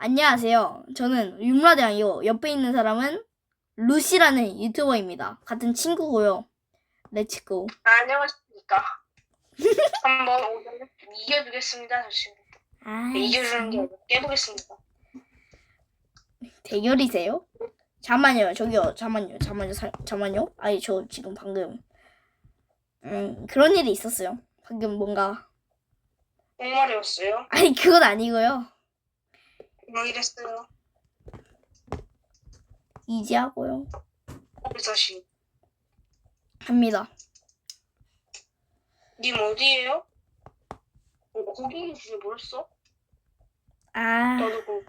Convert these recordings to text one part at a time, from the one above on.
안녕하세요. 저는 윤라대왕이요. 옆에 있는 사람은 루시라는 유튜버입니다. 같은 친구고요. 렛츠고. 아, 안녕하십니까. 한번 오늘 이겨주겠습니다, 사실. 아, 이겨주는 게 아니라 깨보겠습니다. 대결이세요? 잠만요. 저기요. 잠만요. 잠만요. 사- 잠만요. 아니 저 지금 방금 음 그런 일이 있었어요. 방금 뭔가 목말이었어요. 아니 그건 아니고요. 왜 이랬어요? 이제 하고요. 우리 다시. 합니다. 님 어디에요? 어, 거기 진짜 뭐였어? 아. 나도 그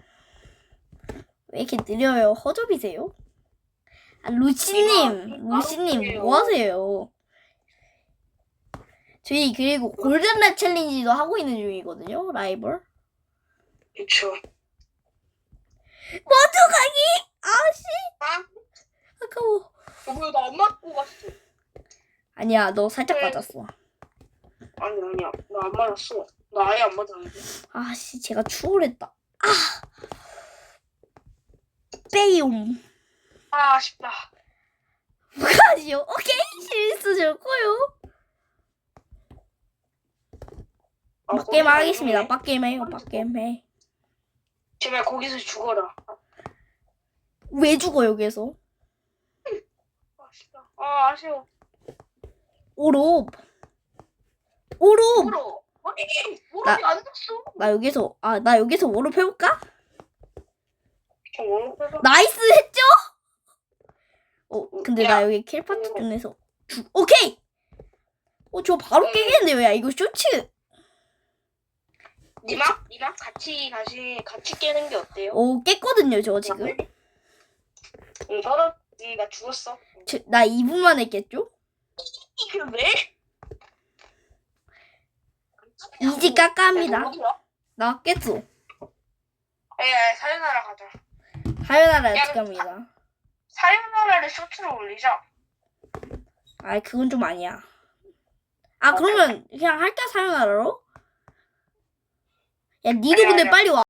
왜 이렇게 느려요? 허접이세요? 아, 루시님, 이거 루시님, 알아볼게요. 뭐 하세요? 저희 그리고 골든랩 챌린지도 하고 있는 중이거든요, 라이벌. 그쵸. 모두 가기! 아씨, 아, 어, 왜나 안 맞고 갔어? 아니야, 너 살짝 네. 맞았어. 아니, 아니야. 나 안 맞았어. 나 아예 안 맞았는데. 아씨, 제가 추월했다. 아! 빼용. 아, 아쉽다. 뭐가지요? 오케이, 실수 좋고요. 아, 빡게임 거기서 하겠습니다. 빡게임 해요, 빡게임 해. 제발 거기서 죽어라. 왜 죽어, 여기서? 아, 아쉬워. 오롭. 오롭! 울어. 아니, 무릎이 안 닿았어. 나 여기서 아 나 여기서 오로 해볼까? 저 오른쪽에서 나이스 했죠? 어 근데 나 야. 여기 킬파트 중에서 주, 오케이. 어 저 바로 음. 깨겠는데요? 야 이거 쇼츠. 니마? 니마? 같이 다시 같이 깨는 게 어때요? 오 깼거든요 저 지금. 응, 서로 응, 나 죽었어. 저, 나 2분 만에 깼죠? 이게 왜? 까까합니다. 어디야? 나 깼어. 에, 사요나라 가자. 하연아라 야, 지갑니다. 사요나라를 쇼트로 올리자. 아 그건 좀 아니야. 아 그러면 그냥 할까 사연하라로? 야 니도 근데. 빨리 와.